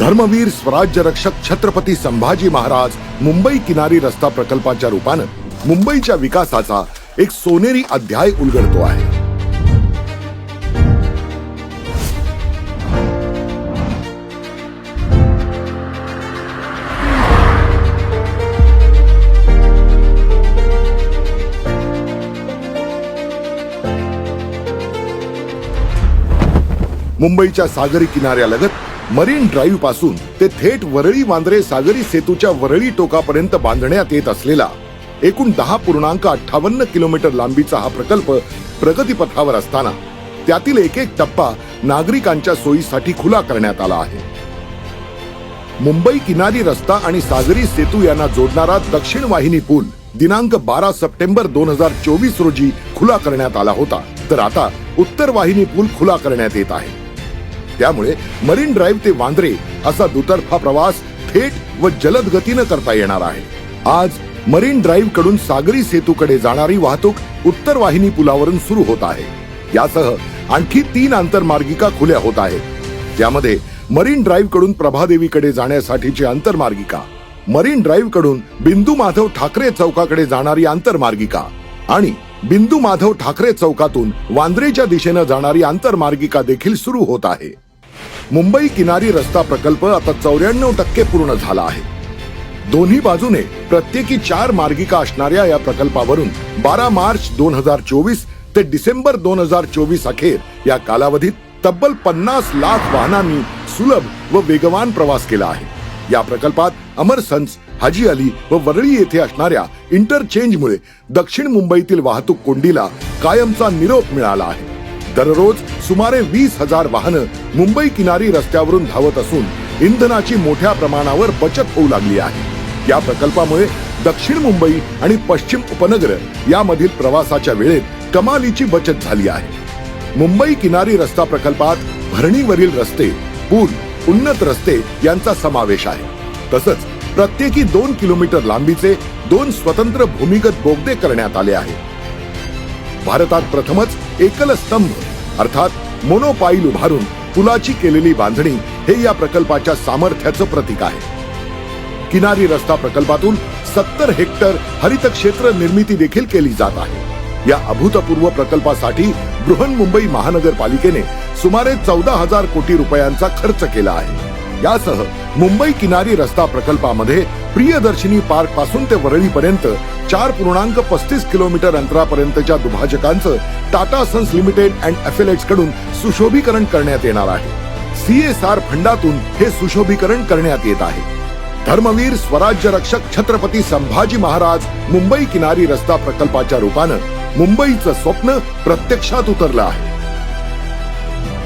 धर्मवीर स्वराज्य रक्षक छत्रपती संभाजी महाराज मुंबई किनारी रस्ता प्रकल्पाच्या रूपानं मुंबईच्या विकासाचा एक सोनेरी अध्याय उलगडतो आहे. मुंबईच्या सागरी किनाऱ्यालगत मरीन ड्राईव्हपासून ते थेट वरळी वांद्रे सागरी सेतूच्या वरळी टोकापर्यंत बांधण्यात येत असलेला एकूण दहा पूर्णांक अठ्ठावन्न किलोमीटर लांबीचा हा प्रकल्प प्रगतीपथावर असताना त्यातील एक एक टप्पा नागरिकांच्या सोयीसाठी खुला करण्यात आला आहे. मुंबई किनारी रस्ता आणि सागरी सेतू यांना जोडणारा दक्षिण वाहिनी पूल दिनांक बारा सप्टेंबर दोन हजार चोवीस रोजी खुला करण्यात आला होता. तर आता उत्तर वाहिनी पूल खुला करण्यात येत आहे. त्यामुळे मरीन ड्राईव्ह ते वांद्रे असा दुतर्फा प्रवास थेट व जलद गतीनं करता येणार आहे. आज मरीन ड्राईव्हकडून सागरी सेतूकडे जाणारी वाहतूक उत्तर वाहिनी पुलावरून सुरू होत आहे. यासह आणखी तीन आंतरमार्गिका खुल्या होत आहेत. त्यामध्ये मरीन ड्राईव्हकडून प्रभादेवीकडे जाण्यासाठीची आंतरमार्गिका मरीन ड्राईव्हकडून बिंदू माधव ठाकरे चौकाकडे जाणारी आंतरमार्गिका आणि बिंदू माधव ठाकरे चौकातून वांद्रेच्या दिशेनं जाणारी आंतरमार्गिका देखील सुरू होत आहे. मुंबई किनारी रस्ता प्रकल्प आता चौऱ्याण्णव टक्के पूर्ण झाला आहे. दोन्ही बाजूने प्रत्येकी चार मार्गिका असणाऱ्या या प्रकल्पावरून बारा मार्च दोन हजार चोवीस ते डिसेंबर दोन हजार चोवीस अखेर या कालावधीत तब्बल पन्नास लाख वाहनांनी सुलभ व वेगवान प्रवास केला आहे. या प्रकल्पात अमरसन्स हाजी अली व वरळी येथे असणाऱ्या इंटरचेंजमुळे दक्षिण मुंबईतील वाहतूक कोंडीला कायमचा निरोप मिळाला आहे. दररोज सुमारे वीस हजार वाहनं मुंबई किनारी रस्त्यावरून धावत असून इंधनाची मोठ्या प्रमाणावर बचत होऊ लागली आहे. या प्रकल्पामुळे दक्षिण मुंबई आणि पश्चिम उपनगर यामधील प्रवासाच्या वेळेत कमालीची बचत झाली आहे. मुंबई किनारी रस्ता प्रकल्पात भरणीवरील रस्ते पूल उन्नत रस्ते यांचा समावेश आहे. तसंच प्रत्येकी दोन किलोमीटर लांबीचे दोन स्वतंत्र भूमिगत बोगदे करण्यात आले आहेत भारतात प्रथमच एकल स्तंभ अर्थात मोनोपाईल उभारून पुलाची केलेली बांधणी हे या प्रकल्पाच्या सामर्थ्याचं प्रतीक आहे. किनारी रस्ता प्रकल्पातून सत्तर हेक्टर हरित क्षेत्र निर्मिती देखील केली जात आहे. या अभूतपूर्व प्रकल्पासाठी बृहन्मुंबई महानगरपालिकेने सुमारे चौदा हजार कोटी रुपयांचा खर्च केला आहे. यासह मुंबई किनारी रस्ता प्रकल्पामध्ये प्रियदर्शिनी पार्कपासून ते वरळीपर्यंत चार पूर्णांक पस्तीस किलोमीटर अंतरापर्यंतच्या दुभाजकांचं टाटा सन्स लिमिटेड अँड अफिलेट्सकडून सुशोभीकरण करण्यात येणार आहे. सीएसआर फंडातून हे सुशोभीकरण करण्यात येत आहे. धर्मवीर स्वराज्य रक्षक छत्रपती संभाजी महाराज मुंबई किनारी रस्ता प्रकल्पाच्या रूपानं मुंबईचं स्वप्न प्रत्यक्षात उतरलं आहे.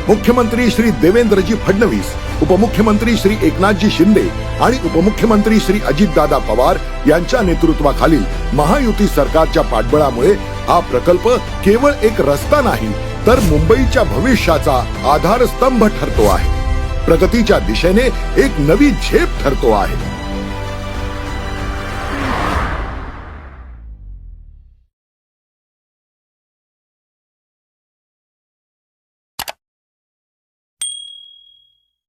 मुख्यमंत्री श्री देवेंद्रजी फडणवीस उपमुख्यमंत्री श्री एकनाथजी शिंदे आणि उपमुख्यमंत्री श्री अजितदादा पवार यांच्या नेतृत्वाखालील महायुती सरकारच्या पाठबळामुळे हा प्रकल्प केवळ एक रस्ता नाही तर मुंबईच्या भविष्याचा आधारस्तंभ ठरतो आहे. प्रगतीच्या दिशेने एक नवी झेप ठरतो आहे.